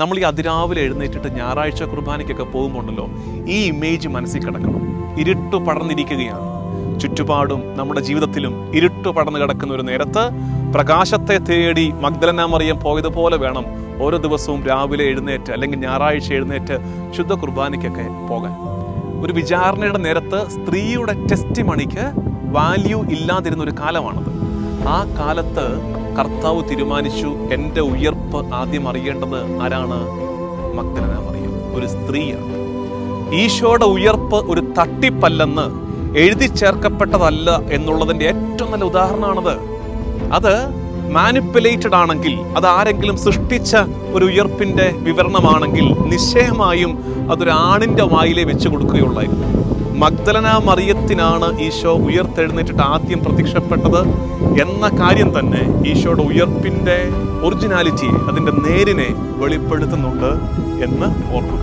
നമ്മൾ ഈ അതിരാവിലെ എഴുന്നേറ്റിട്ട് ഞായറാഴ്ച കുർബാനയ്ക്കൊക്കെ പോകുമ്പോണ്ടല്ലോ ഈ ഇമേജ് മനസ്സിൽ കിടക്കണം. ഇരുട്ട് പടർന്നിരിക്കുകയാണ്. ചുറ്റുപാടും നമ്മുടെ ജീവിതത്തിലും ഇരുട്ട് പടർന്നു കിടക്കുന്ന ഒരു നേരത്ത് പ്രകാശത്തെ തേടി മഗ്ദലന മറിയം പോയതുപോലെ വേണം ഓരോ ദിവസവും രാവിലെ എഴുന്നേറ്റ് അല്ലെങ്കിൽ ഞായറാഴ്ച എഴുന്നേറ്റ് ശുദ്ധ കുർബാനയ്ക്കൊക്കെ പോകാൻ. ഒരു വിചാരണയുടെ നേരത്ത് സ്ത്രീയുടെ ടെസ്റ്റ് മണിക്ക് വാല്യൂ ഇല്ലാതിരുന്ന ഒരു കാലമാണത്. ആ കാലത്ത് കർത്താവ് തീരുമാനിച്ചു എന്റെ ഉയർപ്പ് ആദ്യം അറിയേണ്ടത് ആരാണ്? മഗ്ദലന മറിയം. ഒരു സ്ത്രീയാണ്. ഈശോയുടെ ഉയർപ്പ് ഒരു തട്ടിപ്പല്ലെന്ന് എഴുതി ചേർക്കപ്പെട്ടതല്ല എന്നുള്ളതിന്റെ ഏറ്റവും നല്ല ഉദാഹരണമാണത്. അത് മാനിപ്പുലേറ്റഡ് ആണെങ്കിൽ അത് ആരെങ്കിലും സൃഷ്ടിച്ച ഒരു ഉയർപ്പിന്റെ വിവരണമാണെങ്കിൽ നിശ്ചയമായും അതൊരു ആണിന്റെ വായിലെ വെച്ച് കൊടുക്കുകയുള്ളായിരുന്നു. മഗ്ദലന മറിയത്തിനാണ് ഈശോ ഉയർത്തെഴുന്നേറ്റിട്ട് ആദ്യം പ്രത്യക്ഷപ്പെട്ടത് എന്ന കാര്യം തന്നെ ഈശോയുടെ ഉയർപ്പിന്റെ ഒറിജിനാലിറ്റിയെ അതിന്റെ നേരിനെ വെളിപ്പെടുത്തുന്നുണ്ട് എന്ന് ഓർക്കുക.